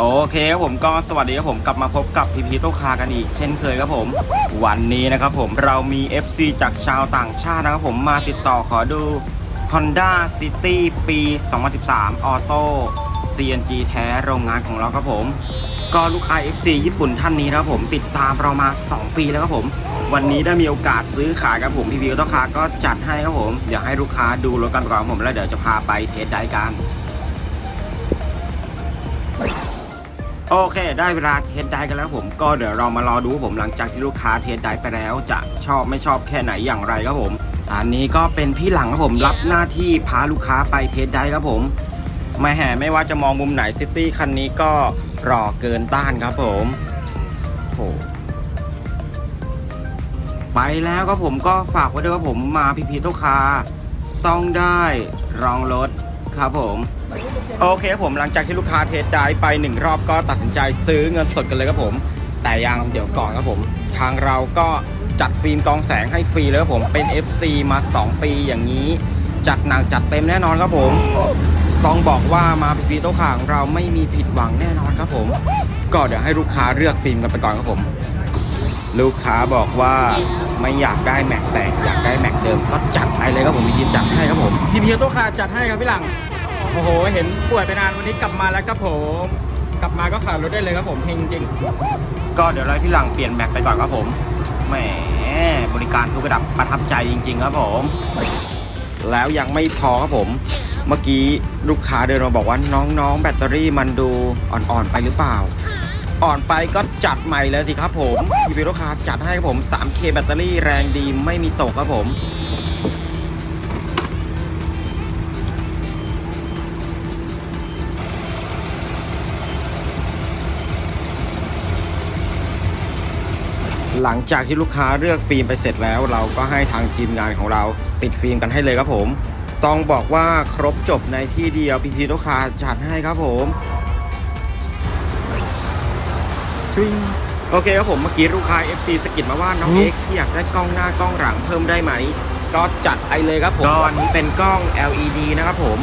โอเคครับผมก็สวัสดีครับผมกลับมาพบกับพีพีโตคากันอีก เช่นเคยครับผม วันนี้นะครับผมเรามี FC จากชาวต่างชาตินะครับผมมาติดต่อขอดู Honda City ปี 2013 ออโต้ CNG แท้โรงงานของเราครับผม ก็ลูกค้า FC ญี่ปุ่นท่านนี้นะครับผมติดตามเรามา 2 ปีแล้วครับผม วันนี้ได้มีโอกาสซื้อขายครับผมพีพีโตคาก็จัดให้ครับผมเดี๋ยวให้ลูกค้าดูรถกันก่อนผมแล้วเดี๋ยวจะพาไปเทสได้กัน โอเค ได้เวลาเทสได้กันแล้วผมก็เดี๋ยวเรามารอดูผมหลังจากที่ลูกค้าเทสได้ไปแล้ว จะชอบไม่ชอบแค่ไหนอย่างไรครับผมอันนี้ก็เป็นพี่หลังครับผมรับหน้าที่พาลูกค้าไปเทสได้ครับผมไม่แห่ไม่ว่าจะมองมุมไหนซิตี้คันนี้ก็รอเกินต้านครับผมโหไปแล้วครับผมก็ฝากไว้ด้วยว่าผมมาพีพีทุกค้าต้องได้รองรถ ครับผม โอเคครับผมหลังจากที่ลูกค้าเทสได้ไปหนึ่งรอบก็ตัดสินใจซื้อเงินสดกันเลยครับผม แต่ยังเดี๋ยวก่อนครับผม ทางเราก็จัดฟิล์มกองแสงให้ฟรีเลยครับผมเป็น FC มา 2 ปีอย่างนี้ จัดหนักจัดเต็มแน่นอนครับผม ต้องบอกว่ามาพีพีโต๊ะข่าวของเราไม่มีผิดหวังแน่นอนครับผม ก็เดี๋ยวให้ลูกค้าเลือกฟิล์มกันไปก่อนครับผม ลูกค้าบอกว่าไม่อยากได้แม็กแต่งอยากได้แม็กเดิมก็จัด เลยครับผมมีทีมจัดให้ครับผมพีพีโต้คาจัดให้ครับพี่หลัง โอ้โห เห็นป่วยไปนานวันนี้กลับมาแล้วครับผม กลับมาก็ขายรถได้เลยครับผมเฮงจริงก็เดี๋ยวเราให้พี่หลังเปลี่ยนแม็กไปก่อนครับผมแหมบริการทุกระดับประทับใจจริง ๆ ครับผม แล้วยังไม่พอครับผม เมื่อกี้ลูกค้าเดินมาบอกว่าน้องๆ แบตเตอรี่มันดูอ่อนๆไปหรือเปล่า อ่อนไปก็จัดใหม่เลยสิครับผมพี่พีลูกค้าจัดให้ครับผม 3K แบตเตอรี่แรงดีไม่มีตกครับผม หลังจากที่ลูกค้าเลือกฟิล์มไปเสร็จแล้ว เราก็ให้ทางทีมงานของเราติดฟิล์มกันให้เลยครับผม ต้องบอกว่าครบจบในที่เดียวพีพีลูกค้าจัดให้ครับผมชิงโอเคครับผมเมื่อกี้ลูกค้า FC สะกิดมาว่าน้องอืมเอ็กซ์อยากได้กล้องหน้ากล้องหลังเพิ่มได้ไหม ก็จัดไปเลยครับผมก็อันนี้เป็นกล้อง LED นะครับผม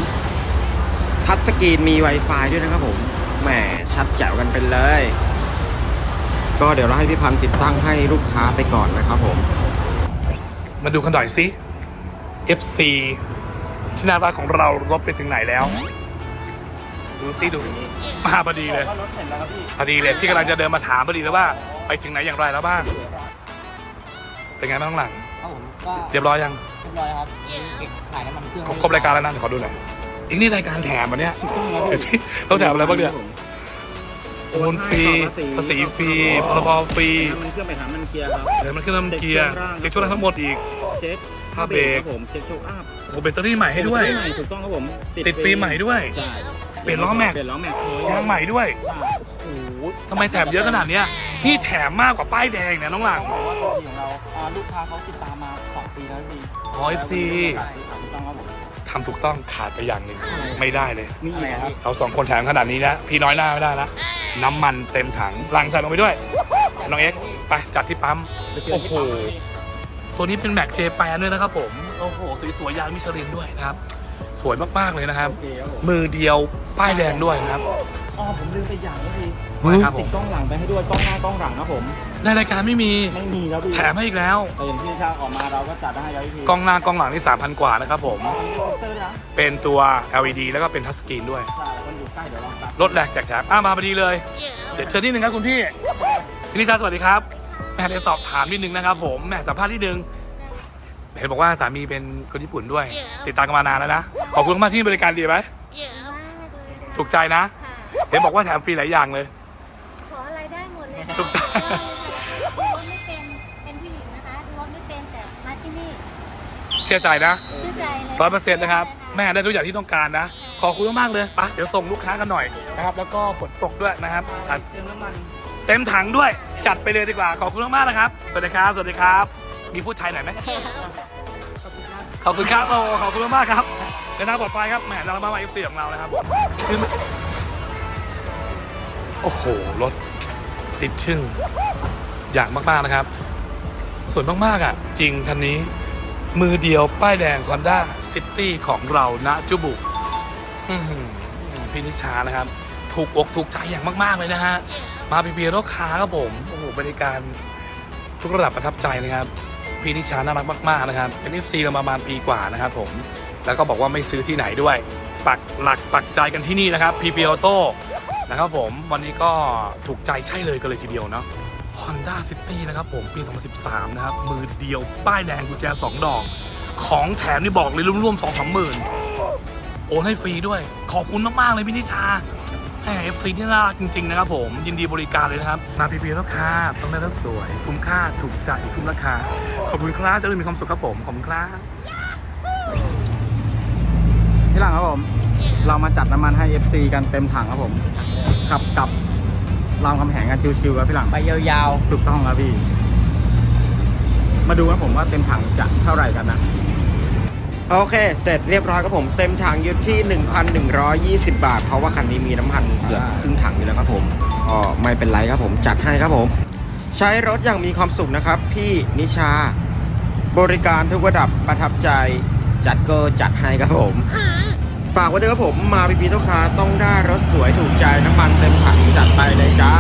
ทัชสกรีนมี Wi-Fi ด้วยนะครับผมแหมชัดแจ๋วกันไปเลย ก็เดี๋ยวเราให้พี่พันธ์ติดตั้งให้ลูกค้าไปก่อนนะครับผม มาดูกันหน่อยสิ FC ที่น่ารักของเรารถไปถึงไหนแล้ว ดูซิดูมาพอดีเลยรถเสร็จแล้วครับพี่พอดีเลยพี่กำลังจะเดินมาถามพอดีเลยว่า ไปถึงไหนอย่างไรแล้วบ้างเป็นไงบ้างข้างหลังครับผมก็เรียบร้อยยังเรียบร้อยครับเก็บขายน้ำมันเครื่องครบครบรายการแล้วนะเดี๋ยวขอดูหน่อยอีกนี่รายการแถมวันเนี้ยเดี๋ยวที่ต้องแถมอะไรบ้างเนี่ย โอนฟรีภาษีฟรีพรบฟรีมันเครื่องไปหามันเกียร์ครับเดี๋ยวมันขึ้นน้ำเกียร์เช็คช่วงล่างทั้งหมดอีก เช็คผ้าเบรกครับผมเช็คโชคอัพโอ้โหแบตเตอรี่ใหม่ให้ด้วยใหม่ถูกต้องครับผม ติดฟิล์มใหม่ด้วยใช่ เปลี่ยนล้อแม็ก เปลี่ยนล้อแม็กยางใหม่ด้วยใช่โอ้โหทำไมแถมเยอะขนาดเนี้ยพี่แถมมากกว่าป้ายแดงเนี่ยน้องหลังบอกว่าตัวทีของเราอ่าลูกค้าเขาติดตามมาสองปีแล้วพี่อ๋อ FC ถูกต้องครับผมทำถูกต้องขาดไปอย่างหนึ่งไม่ได้เลย นี่อะไรครับเราสองคนแถมขนาดนี้นะพี่น้อยหน้าไม่ได้นะน้ำมันเต็มถังลังใส่ลงไปด้วย น้องเอ็กซ์ไปจัดที่ปั๊มโอ้โหตัวนี้เป็นแม็กเจแปนด้วยนะครับผม โอ้โห สวยๆ ยางมิชลินด้วยนะครับ สวยมากๆเลยนะครับ โอเคครับผมมือเดียวป้ายแดงด้วยนะครับ อ๋อผมลืมไปอย่างก็พี่ครับผติดมกล้องหลังไปให้ด้วยกล้องหน้ากล้องหลังนะผม ในรายการไม่มีไม่มีแล้วพี่แถมให้อีกแล้ว แต่อย่างที่ชาออกมาเราก็จัดให้แล้วพี่กล้องหน้ากล้องหลังนี่3,000 กว่านะครับผมเซอร์นะเป็นตัว LED แล้วก็เป็นทัชสกรีนด้วย ใช่มันอยู่ใกล้เดี๋ยวลองตัด รถแรกแจกแถมอะมาพอดีเลย เดี๋ยวเชิญนิดนึงครับคุณพี่พี่นิชาสวัสดีครับแม่เดี๋ยวสอบถามนิดนึงนะครับผมแม่สัมภาษณ์นิดนึง เห็นบอกว่าสามีเป็นคนญี่ปุ่นด้วย ติดตามกันมานานแล้วนะ ขอบคุณมากที่บริการดีไหมเยอะมากเลยค่ะถูกใจนะค่ะเห็นบอกว่าแถมฟรีหลายอย่างเลย ขออะไรได้หมดเลยถูกใจดูรถไม่เป็น เป็นผู้หญิงนะคะดูรถไม่เป็นแต่มาที่นี่เชื่อใจนะชื่อใจเลยร้อยเปอร์เซ็นต์นะครับ แม่ใช่ได้ทุกอย่างที่ต้องการนะ ขอบคุณมากๆเลยไปะเดี๋ยวส่งลูกค้ากันหน่อยนะครับ แล้วก็ฝนตกด้วยนะครับอะเติมน้ำมัน เต็มถังด้วย จัดไปเลยดีกว่า ขอบคุณมากๆนะครับ สวัสดีครับ สวัสดีครับ มีพูดไทยหน่อยไหม ขอบคุณครับโอ้ขอบคุณมากครับเดินทางปลอดภัยครับแหมเรามามาเอฟซีของเรานะครับโอ้โหรถติดชึ่งอย่างมากๆนะครับ สวยมากๆอะ จริงคันนี้ มือเดียวป้ายแดง Honda City ของเราณจุบุอื้อหือพี่นิชานะครับ ถูกอกถูกใจอย่างมากๆเลยนะฮะ มาพีพีรถค้าครับผม โอ้โหบริการทุกระดับประทับใจนะครับ พี่นิชาน่ารักมากๆนะครับเป็น FC เรามาประมาณปีกว่านะครับผมแล้วก็บอกว่าไม่ซื้อที่ไหนด้วย ปักหลักปักใจกันที่นี่นะครับ PP Auto นะครับผมวันนี้ก็ถูกใจใช่เลยกันเลยทีเดียวเนาะ Honda City นะครับผมปี 2013 นะครับ มือเดียวป้ายแดงกุญแจ 2 ดอก ของแถมนี่บอกเลยร่วมๆ2 3หมื่นโอนให้ฟรีด้วย ขอบคุณมากๆเลยพี่นิชา แหม FC ที่น่ารักจริง ๆ นะครับผม ยินดีบริการเลยนะครับ มาพีพีแล้วค่ะต้องได้แล้วสวย คุ้มค่าถูกใจคุ้มราคา ขอบคุณครับจะได้มีความสุขครับผม ขอบคุณครับพี่หลังครับผม เรามาจัดน้ำมันให้ FC กันเต็มถังครับผม ขับกลับรามคำแหงกันชิวๆครับพี่หลัง ไปยาวถูกต้องครับพี่ มาดูครับผมว่าเต็มถังจะเท่าไหร่กันนะ โอเค เสร็จเรียบร้อยครับผม เต็มถังอยู่ที่ 1,120 บาท เพราะว่าคันนี้มีน้ำมันเกือบครึ่งถังอยู่แล้วครับผมก็ไม่เป็นไรครับผมจัดให้ครับผม ใช้รถอย่างมีความสุขนะครับ พี่นิชา บริการทุกระดับประทับใจ จัดก็จัดให้ครับผมฝากไว้ด้วยครับผมมาพีพีทุกค้าต้องได้รถสวยถูกใจน้ำมันเต็มถังจัดไปเลยจ้า